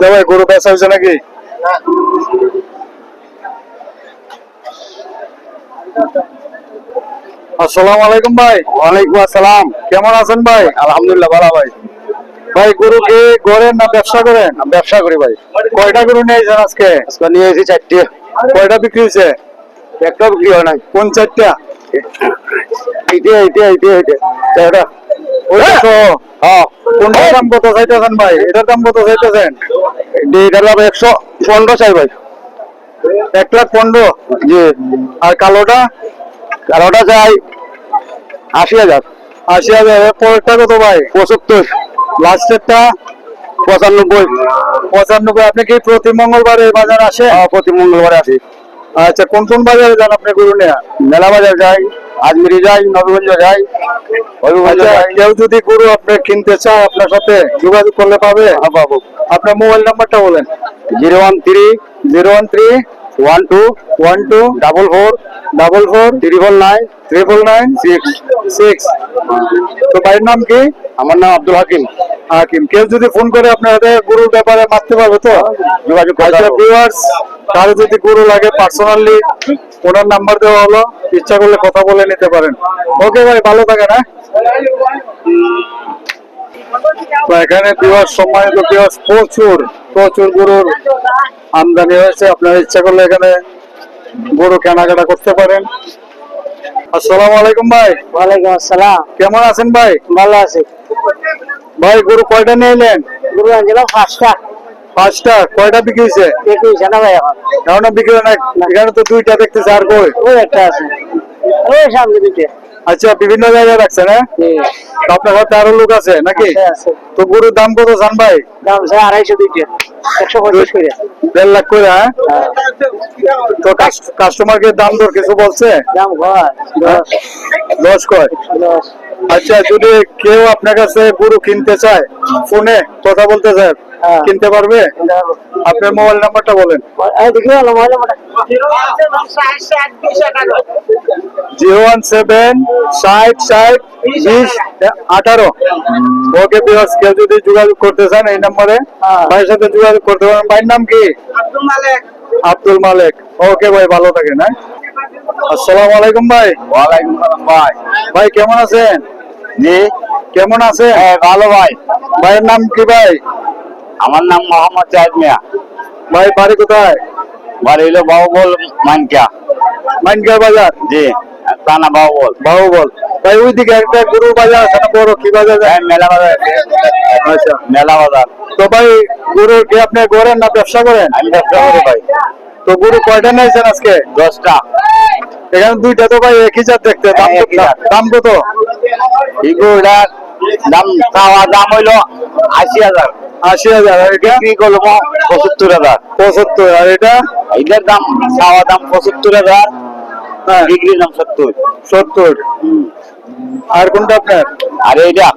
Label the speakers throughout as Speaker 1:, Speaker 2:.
Speaker 1: ভাই গরু বেচা হয়েছে নাকি? আসসালামু আলাইকুম ভাই। ওয়ালাইকুম আসসালাম। কেমন আছেন ভাই? আলহামদুলিল্লাহ ভালো ভাই। ভাই গরু কি গড়েন না ব্যবসা করেন? ব্যবসা করি ভাই। কয়টা গরু নিয়েছেন আজকে? আজকে নিয়ে এসেছি চারটে। কয়টা বিক্রি হয়েছে? একটা বিক্রি হয় নাই। কোন চারটা? এইটা এইটা এইটা এইটা হ্যাঁ। কোনটার দাম কত চাইতেছেন ভাই? এটার দাম কত চাইতেছেন? এটার দাম একশো পনেরো চাই ভাই। এক লাখ পনেরো? জি। আর কালোটা? কালোটা চাই আশি হাজার। আশি হাজার। পরেরটা কত ভাই? পঁচাত্তর। লাস্টেরটা? পঁচানব্বই। পঁচানব্বই। আপনি কি প্রতি মঙ্গলবারে বাজার আসে প্রতি মঙ্গলবারে আসি। আচ্ছা কোন কোন বাজারে যান আপনি গরু নেয়া? মেলা বাজার যাই। আজমিরি যাই নবগঞ্জ যাই। আচ্ছা, কেউ যদি গরু আপনি কিনতে চায় আপনার সাথে যোগাযোগ করলে পাবে? পাবো। আপনার মোবাইল নাম্বারটা বলেন। Zero one three zero one three one two one two double four double four triple nine triple nine six six. তো ভাইয়ের নাম কি? আমার নাম আব্দুল হাকিম। হাকিম। কেউ যদি ফোন করে আপনার হাতে গরুর ব্যাপারে মারতে পারবে তো? যোগাযোগ ভিউয়ার্স কারও যদি গরু লাগে পার্সোনালি ওনার নাম্বার দেওয়া হলো ইচ্ছা করলে কথা বলে নিতে পারেন। ওকে ভাই ভালো থাকেন হ্যাঁ? তো এখানে ভিউয়ার্স সম্মানিত ভিউয়ার্স প্রচুর প্রচুর গরুর আমদানি হয়েছে আপনার ইচ্ছা করলে এখানে গরু কেনাকাটা করতে পারেন। আসসালামু আলাইকুম ভাই।
Speaker 2: ওয়ালাইকুম আসসালাম।
Speaker 1: কেমন আছেন ভাই?
Speaker 2: ভালো আছি।
Speaker 1: ভাই গরু কয়টা নিয়ে এলেন?
Speaker 2: গুরু আনছিলাম পাঁচটা।
Speaker 1: পাঁচটা কয়টা বিক্রি হয়েছে?
Speaker 2: না ভাই এখন।
Speaker 1: এখনও বিক্রি এখানে তো দুইটা দেখতেছে আর কই?
Speaker 2: ওই একটা আছে। ওই সামনে দিতে
Speaker 1: আচ্ছা বিভিন্ন জায়গায় রাখছেন হ্যাঁ? আপনার সাথে আরও লোক আছে নাকি? তো গরুর দাম কত জান ভাই?
Speaker 2: দাম স্যার আড়াইশো দুইটা। একশো পঞ্চাশ করে।
Speaker 1: দেড় লাখ করে হ্যাঁ? তো কাস্টমারকে দাম দর কিছু বলছে?
Speaker 2: দাম কয়? দশ
Speaker 1: দশ কয়?
Speaker 2: দশ।
Speaker 1: আচ্ছা যদি কেউ আপনার কাছে গরু কিনতে চায় ফোনে কথা বলতে চায়
Speaker 2: হ্যাঁ।
Speaker 1: কিনতে পারবে? আপনার মোবাইল নাম্বারটা বলেন।
Speaker 2: মোটা
Speaker 1: জিরো ওয়ান সেভেন ষাট ষাট বিশ আঠারো। ওকে বিহাস কেউ যদি যোগাযোগ করতে চান এই নম্বরে
Speaker 2: হ্যাঁ।
Speaker 1: ভাইয়ের সাথে যোগাযোগ করতে পারেন। ভাইয়ের নাম কি? আব্দুল মালিক। ওকে ভাই ভালো থাকেন হ্যাঁ। আসসালামু আলাইকুম ভাই।
Speaker 3: ওয়ালাইকুম সালাম ভাই।
Speaker 1: ভাই কেমন আছেন?
Speaker 3: জি।
Speaker 1: কেমন আছেন?
Speaker 3: হ্যাঁ ভালো ভাই।
Speaker 1: ভাইয়ের নাম কি ভাই?
Speaker 3: আমার নাম মোহাম্মদ জাহিদ মিয়া।
Speaker 1: ভাই বাড়ি কোথায়?
Speaker 3: বাড়ি হইল বাহুবল মানকা
Speaker 1: মাইনকার বাজার?
Speaker 3: জি তানা বাহুবল।
Speaker 1: বাহুবল। ভাই ওইদিকে একটা গরু বাজার আছে না বড় কি বাজার?
Speaker 3: হ্যাঁ মেলা বাজার
Speaker 1: আচ্ছা।
Speaker 3: মেলা বাজার।
Speaker 1: তো ভাই গরু কি আপনি করেন না ব্যবসা করেন?
Speaker 3: আমি ব্যবসা করি ভাই।
Speaker 1: তো গরু কয়টা নিয়েছেন আজকে?
Speaker 3: দশটা।
Speaker 1: এখানে দুইটা তো ভাই একই জাত দেখতে দাম
Speaker 3: হ্যাঁ,
Speaker 1: কত
Speaker 3: একই
Speaker 1: দাম
Speaker 3: চাওয়া দাম হইল আশি হাজার।
Speaker 1: আশি হাজার এটা?
Speaker 3: বিক্রি করব পঁচাত্তর হাজার।
Speaker 1: পঁচাত্তর আর এটা?
Speaker 3: এটার দাম চাওয়া দাম পঁচাত্তর হাজার
Speaker 1: হ্যাঁ।
Speaker 3: বিক্রির দাম সত্তর।
Speaker 1: সত্তর। আর কোনটা আপনার?
Speaker 3: আর এইটা?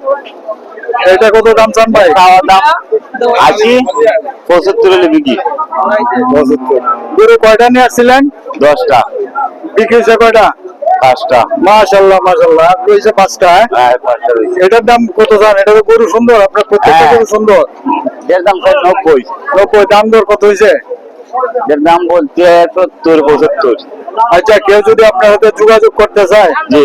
Speaker 1: এটা কত দাম চান ভাই?
Speaker 3: চাওয়া দাম আশি পঁচাত্তর হলে বিক্রি।
Speaker 1: পঁচাত্তর। গরু কয়টা নিয়ে আসছিলেন?
Speaker 3: দশটা।
Speaker 1: বিক্রি হয়েছে কয়টা?
Speaker 3: পাঁচটা।
Speaker 1: মাশাল্লাহ মাশাল্লাহ আর রয়েছে পাঁচটা হ্যাঁ?
Speaker 3: হ্যাঁ
Speaker 1: এটার দাম কত জান? এটা তো গরু সুন্দর আপনার প্রত্যেকটা
Speaker 3: হ্যাঁ।
Speaker 1: গরু সুন্দর?
Speaker 3: এর দাম নব্বই।
Speaker 1: নব্বই দাম দর কত হয়েছে?
Speaker 3: এর দাম বলতে সত্তর পঁচাত্তর।
Speaker 1: আচ্ছা কেউ যদি আপনার সাথে যোগাযোগ করতে চায়
Speaker 3: জি।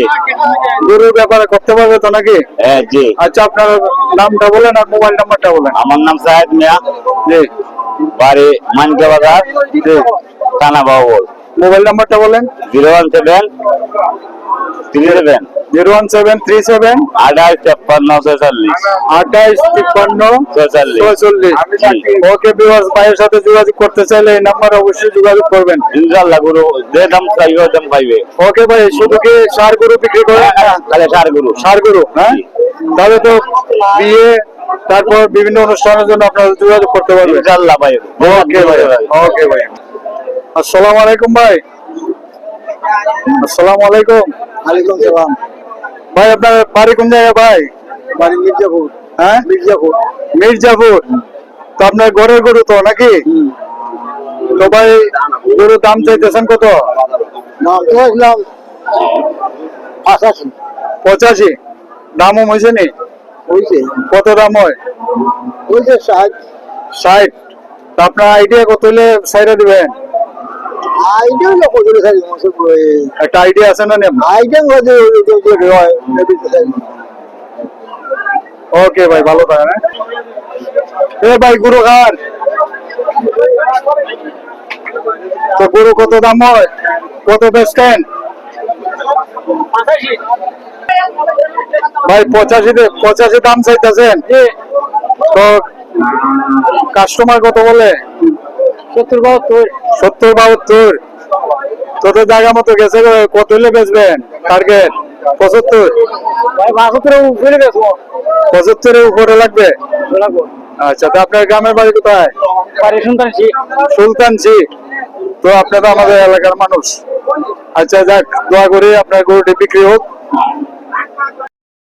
Speaker 1: গরুর ব্যাপারে করতে পারবে তো নাকি?
Speaker 3: হ্যাঁ জি।
Speaker 1: আচ্ছা আপনার নামটা বলেন আর মোবাইল নাম্বারটা বলেন।
Speaker 3: আমার নাম সাহেব মিয়া।
Speaker 1: জি।
Speaker 3: বাড়ি মানকা বাজার।
Speaker 1: জি।
Speaker 3: থানা বাবুল
Speaker 1: মোবাইল নাম্বারটা বলেন।
Speaker 3: Zero one seven three seven.
Speaker 1: Zero one seven three seven.
Speaker 3: আঠাশ ছাপ্পান্ন ছয়চল্লিশ
Speaker 1: আঠাইশ তিপ্পান্ন
Speaker 3: ছয়চল্লিশ।
Speaker 1: ছয়চল্লিশ ওকে বিভাস ভাইয়ের সাথে যোগাযোগ করতে চাইলে এই নাম্বারে অবশ্যই যোগাযোগ করবেন।
Speaker 3: ইনশাল্লাহ গুরু যে দাম চাইবে দাম পাইবে।
Speaker 1: ওকে ভাই শুধু কি সার গরু বিক্রি করেন
Speaker 3: তাহলে সার গুরু।
Speaker 1: সার গরু হ্যাঁ? তাহলে তো বিয়ে তারপর বিভিন্ন অনুষ্ঠানের জন্য আপনারা যোগাযোগ করতে পারবেন।
Speaker 3: ইনশাল্লাহ ভাই।
Speaker 1: ওকে ভাই। ওকে ভাই। আসসালামু আলাইকুম ভাই। আসসালামু আলাইকুম।
Speaker 2: ওয়ালাইকুম সালাম।
Speaker 1: ভাই আপনার বাড়ি কোন জায়গায় ভাই?
Speaker 2: বাড়ি মির্জাপুর।
Speaker 1: হ্যাঁ?
Speaker 2: মির্জাপুর।
Speaker 1: মির্জাপুর। তো আপনার ঘরের গরু তো নাকি? তো ভাই গরুর দাম চাইতেছেন কত?
Speaker 2: আসলাম পঁচাশি।
Speaker 1: দামও হয়েছে নি?
Speaker 2: হয়েছে।
Speaker 1: কত দাম হয়?
Speaker 2: হয়েছে ষাট।
Speaker 1: ষাট। আপনার আইডিয়া কত হলে সাইডে দিবেন?
Speaker 2: আইডিয়া হলো কত সাইজ মাসে
Speaker 1: একটা আইডিয়া আছে না নি
Speaker 2: আইডিয়া কত হয়
Speaker 1: ওকে ভাই ভালো থাকেন? এ ভাই গুরু খান তো গরু কত দাম হয়? কত বেচতেন? ভাই পঁচাশিতে পঁচাশি দাম চাইতেছেন? তো কাস্টমার কত বলে?
Speaker 2: সত্তর বাহাত্তর।
Speaker 1: সত্তর বাহাত্তর। তোদের জায়গা মতো গেছে কত হলে বেচবেন? টার্গেট পঁচাত্তর।
Speaker 2: ভাই বাহাত্তর উপরে গেছো
Speaker 1: পঁচাত্তরের উপরে লাগবে? আচ্ছা তো আপনার গ্রামের বাড়ি কোথায়?
Speaker 2: বাড়ি শুনতাছি
Speaker 1: সুলতানজি তো আপনারা আমাদের এলাকার মানুষ। আচ্ছা যাক দোয়া করি আপনার গরুটি বিক্রি হোক।